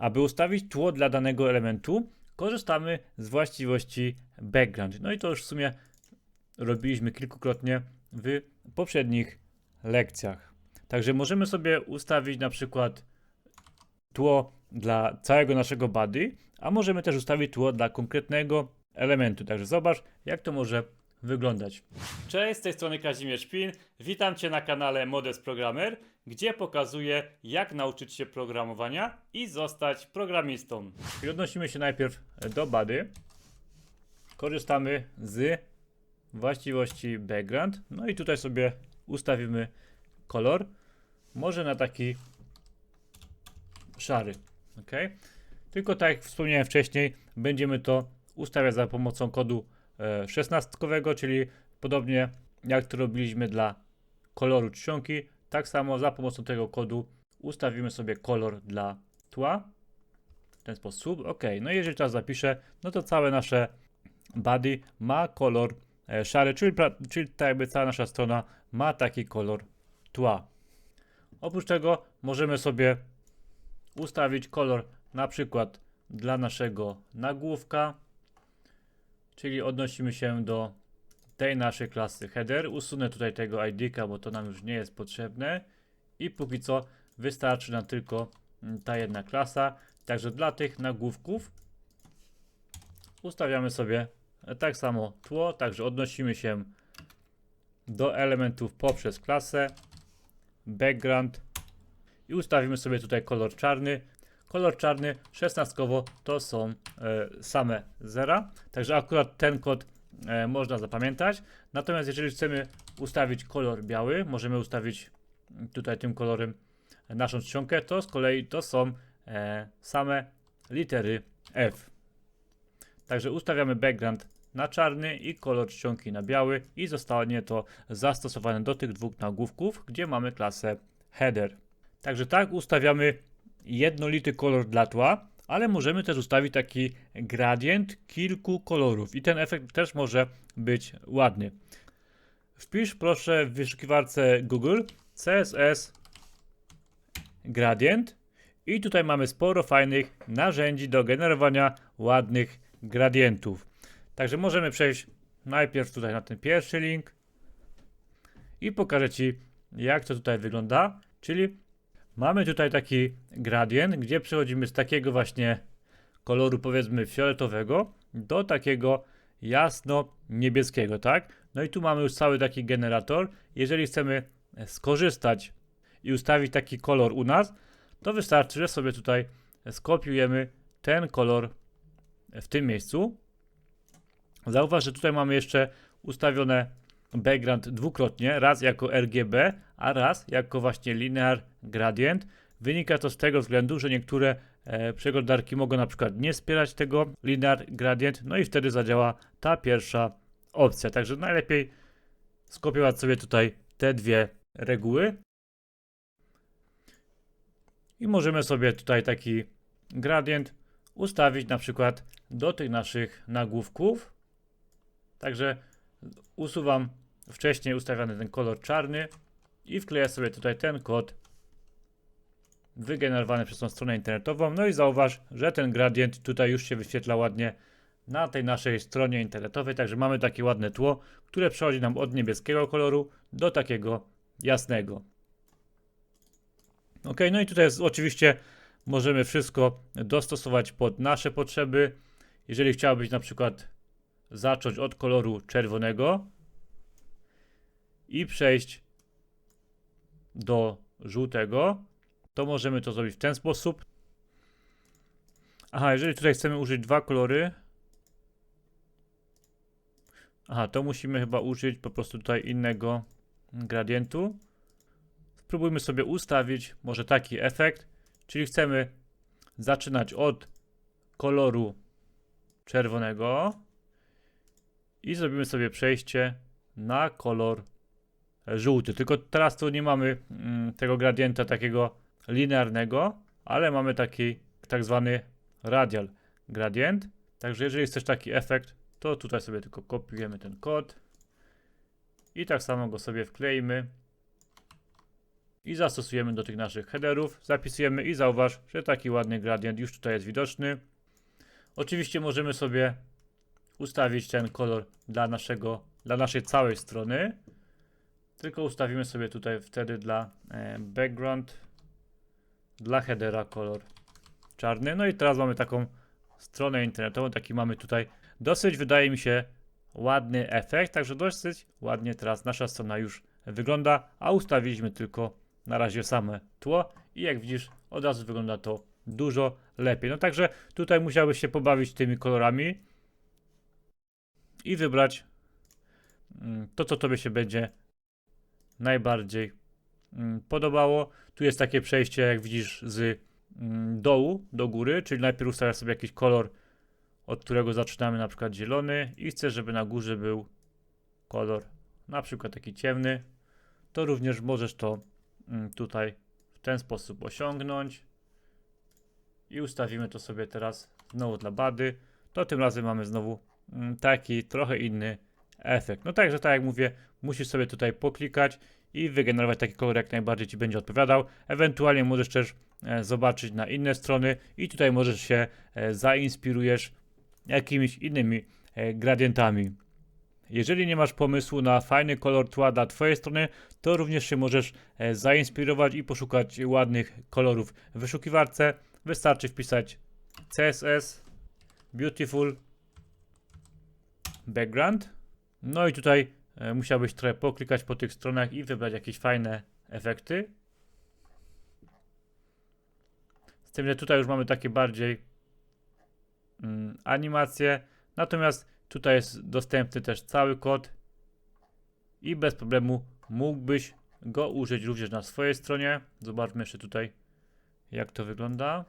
Aby ustawić tło dla danego elementu, korzystamy z właściwości background. No i to już w sumie robiliśmy kilkukrotnie w poprzednich lekcjach. Także możemy sobie ustawić na przykład tło dla całego naszego body, a możemy też ustawić tło dla konkretnego elementu. Także zobacz, jak to może wyglądać. Cześć, z tej strony Kazimierz Szpin. Witam Cię na kanale Modest Programmer, gdzie pokazuję, jak nauczyć się programowania i zostać programistą. I odnosimy się najpierw do body. Korzystamy z właściwości background. No i tutaj sobie ustawimy kolor. Może na taki szary. ok? Tylko tak jak wspomniałem wcześniej, będziemy to ustawiać za pomocą kodu szesnastkowego, czyli podobnie jak to robiliśmy dla koloru czcionki, tak samo za pomocą tego kodu ustawimy sobie kolor dla tła. W ten sposób. ok. No i jeżeli teraz zapiszę, no to całe nasze body ma kolor e, szary, czyli, czyli tak jakby cała nasza strona ma taki kolor tła. Oprócz tego możemy sobie ustawić kolor na przykład dla naszego nagłówka, czyli odnosimy się do tej naszej klasy header. Usunę tutaj tego ID-ka, bo to nam już nie jest potrzebne i póki co wystarczy nam tylko mm, ta jedna klasa. Także dla tych nagłówków ustawiamy sobie tak samo tło, także odnosimy się do elementów poprzez klasę, background i ustawimy sobie tutaj kolor czarny. Kolor czarny 16 to są e, same zera, także akurat ten kod e, można zapamiętać. Natomiast jeżeli chcemy ustawić kolor biały, możemy ustawić tutaj tym kolorem naszą czcionkę, to z kolei to są e, same litery F. Także ustawiamy background na czarny i kolor czcionki na biały i zostanie to zastosowane do tych dwóch nagłówków, gdzie mamy klasę header. Także tak ustawiamy jednolity kolor dla tła, ale możemy też ustawić taki gradient kilku kolorów i ten efekt też może być ładny. Wpisz proszę w wyszukiwarce Google CSS gradient i tutaj mamy sporo fajnych narzędzi do generowania ładnych gradientów. Także możemy przejść najpierw tutaj na ten pierwszy link i pokażę Ci jak to tutaj wygląda, czyli mamy tutaj taki gradient, gdzie przechodzimy z takiego właśnie koloru powiedzmy fioletowego do takiego jasno niebieskiego, tak? No i tu mamy już cały taki generator. Jeżeli chcemy skorzystać i ustawić taki kolor u nas, to wystarczy, że sobie tutaj skopiujemy ten kolor w tym miejscu. Zauważ, że tutaj mamy jeszcze ustawione background dwukrotnie, raz jako RGB, a raz jako właśnie linear gradient. Wynika to z tego względu, że niektóre e, przeglądarki mogą na przykład nie wspierać tego linear gradient, no i wtedy zadziała ta pierwsza opcja. Także najlepiej skopiować sobie tutaj te dwie reguły. I możemy sobie tutaj taki gradient ustawić na przykład do tych naszych nagłówków. Także usuwam wcześniej ustawiony ten kolor czarny i wkleję sobie tutaj ten kod wygenerowany przez tą stronę internetową. No i zauważ, że ten gradient tutaj już się wyświetla ładnie na tej naszej stronie internetowej. Także mamy takie ładne tło, które przechodzi nam od niebieskiego koloru do takiego jasnego. Ok, no i tutaj jest, oczywiście możemy wszystko dostosować pod nasze potrzeby. Jeżeli chciałbyś na przykład zacząć od koloru czerwonego i przejść do żółtego, to możemy to zrobić w ten sposób. Aha, jeżeli tutaj chcemy użyć dwa kolory, aha, to musimy chyba użyć po prostu tutaj innego gradientu. Spróbujmy sobie ustawić może taki efekt, czyli chcemy zaczynać od koloru czerwonego i zrobimy sobie przejście na kolor żółty. Tylko teraz tu nie mamy mm, tego gradienta takiego linearnego, ale mamy taki tak zwany radial gradient. Także jeżeli chcesz taki efekt, to tutaj sobie tylko kopiujemy ten kod i tak samo go sobie wkleimy i zastosujemy do tych naszych headerów. Zapisujemy i zauważ, że taki ładny gradient już tutaj jest widoczny. Oczywiście możemy sobie ustawić ten kolor dla, naszego, dla naszej całej strony. Tylko ustawimy sobie tutaj wtedy dla e, background, dla headera kolor czarny. No i teraz mamy taką stronę internetową, taki mamy tutaj dosyć, wydaje mi się, ładny efekt, także dosyć ładnie teraz nasza strona już wygląda, a ustawiliśmy tylko na razie same tło i jak widzisz od razu wygląda to dużo lepiej. No także tutaj musiałbyś się pobawić tymi kolorami i wybrać mm, to, co tobie się będzie najbardziej mm, podobało. Tu jest takie przejście, jak widzisz, z mm, dołu do góry, czyli najpierw ustawiasz sobie jakiś kolor, od którego zaczynamy, na przykład zielony i chcesz, żeby na górze był kolor, na przykład taki ciemny, to również możesz to mm, tutaj w ten sposób osiągnąć i ustawimy to sobie teraz znowu dla bady, to tym razem mamy znowu taki trochę inny efekt. No także tak jak mówię, musisz sobie tutaj poklikać i wygenerować taki kolor jak najbardziej Ci będzie odpowiadał. Ewentualnie możesz też e, zobaczyć na inne strony i tutaj możesz się e, zainspirujesz jakimiś innymi e, gradientami. Jeżeli nie masz pomysłu na fajny kolor tła dla Twojej strony, to również się możesz zainspirować i poszukać ładnych kolorów w wyszukiwarce. Wystarczy wpisać CSS Beautiful Background. No i tutaj musiałbyś trochę poklikać po tych stronach i wybrać jakieś fajne efekty. Z tym, że tutaj już mamy takie bardziej mm, animacje. Natomiast tutaj jest dostępny też cały kod i bez problemu mógłbyś go użyć również na swojej stronie. Zobaczmy jeszcze tutaj, jak to wygląda.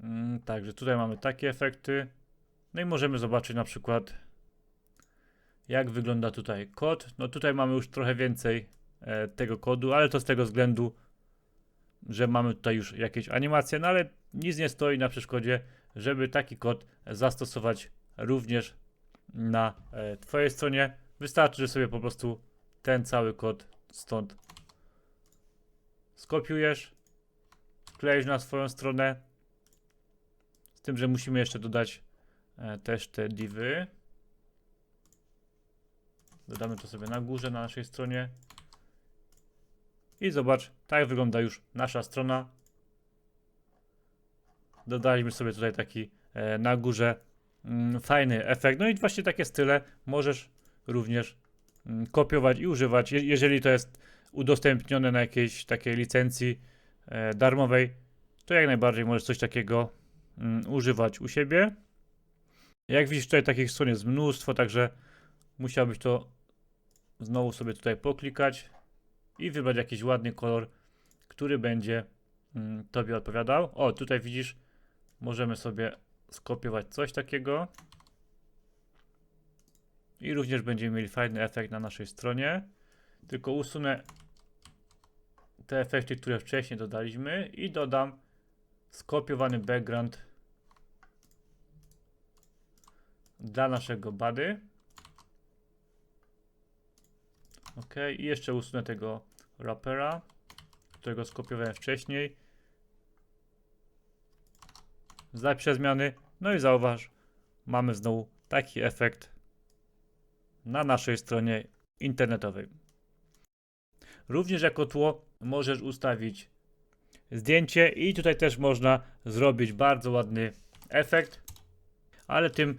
Mm, Także tutaj mamy takie efekty. No i możemy zobaczyć na przykład, jak wygląda tutaj kod. No tutaj mamy już trochę więcej e, tego kodu, ale to z tego względu, że mamy tutaj już jakieś animacje, no ale nic nie stoi na przeszkodzie, żeby taki kod zastosować również na e, Twojej stronie. Wystarczy, że sobie po prostu ten cały kod stąd skopiujesz, wkleisz na swoją stronę. Z tym, że musimy jeszcze dodać też te divy. Dodamy to sobie na górze na naszej stronie. I zobacz, tak wygląda już nasza strona. Dodaliśmy sobie tutaj taki e, na górze mm, fajny efekt. No i właśnie takie style możesz również mm, kopiować i używać, je, jeżeli to jest udostępnione na jakiejś takiej licencji e, darmowej, to jak najbardziej możesz coś takiego mm, używać u siebie. Jak widzisz, tutaj takich stron jest mnóstwo, także musiałbyś to znowu sobie tutaj poklikać i wybrać jakiś ładny kolor, który będzie mm, Tobie odpowiadał. O, tutaj widzisz, możemy sobie skopiować coś takiego. I również będziemy mieli fajny efekt na naszej stronie. Tylko usunę te efekty, które wcześniej dodaliśmy i dodam skopiowany background dla naszego body. Ok, i jeszcze usunę tego wrappera, którego skopiowałem wcześniej. Zapiszę zmiany, no i zauważ, mamy znowu taki efekt na naszej stronie internetowej. Również jako tło możesz ustawić zdjęcie i tutaj też można zrobić bardzo ładny efekt, ale tym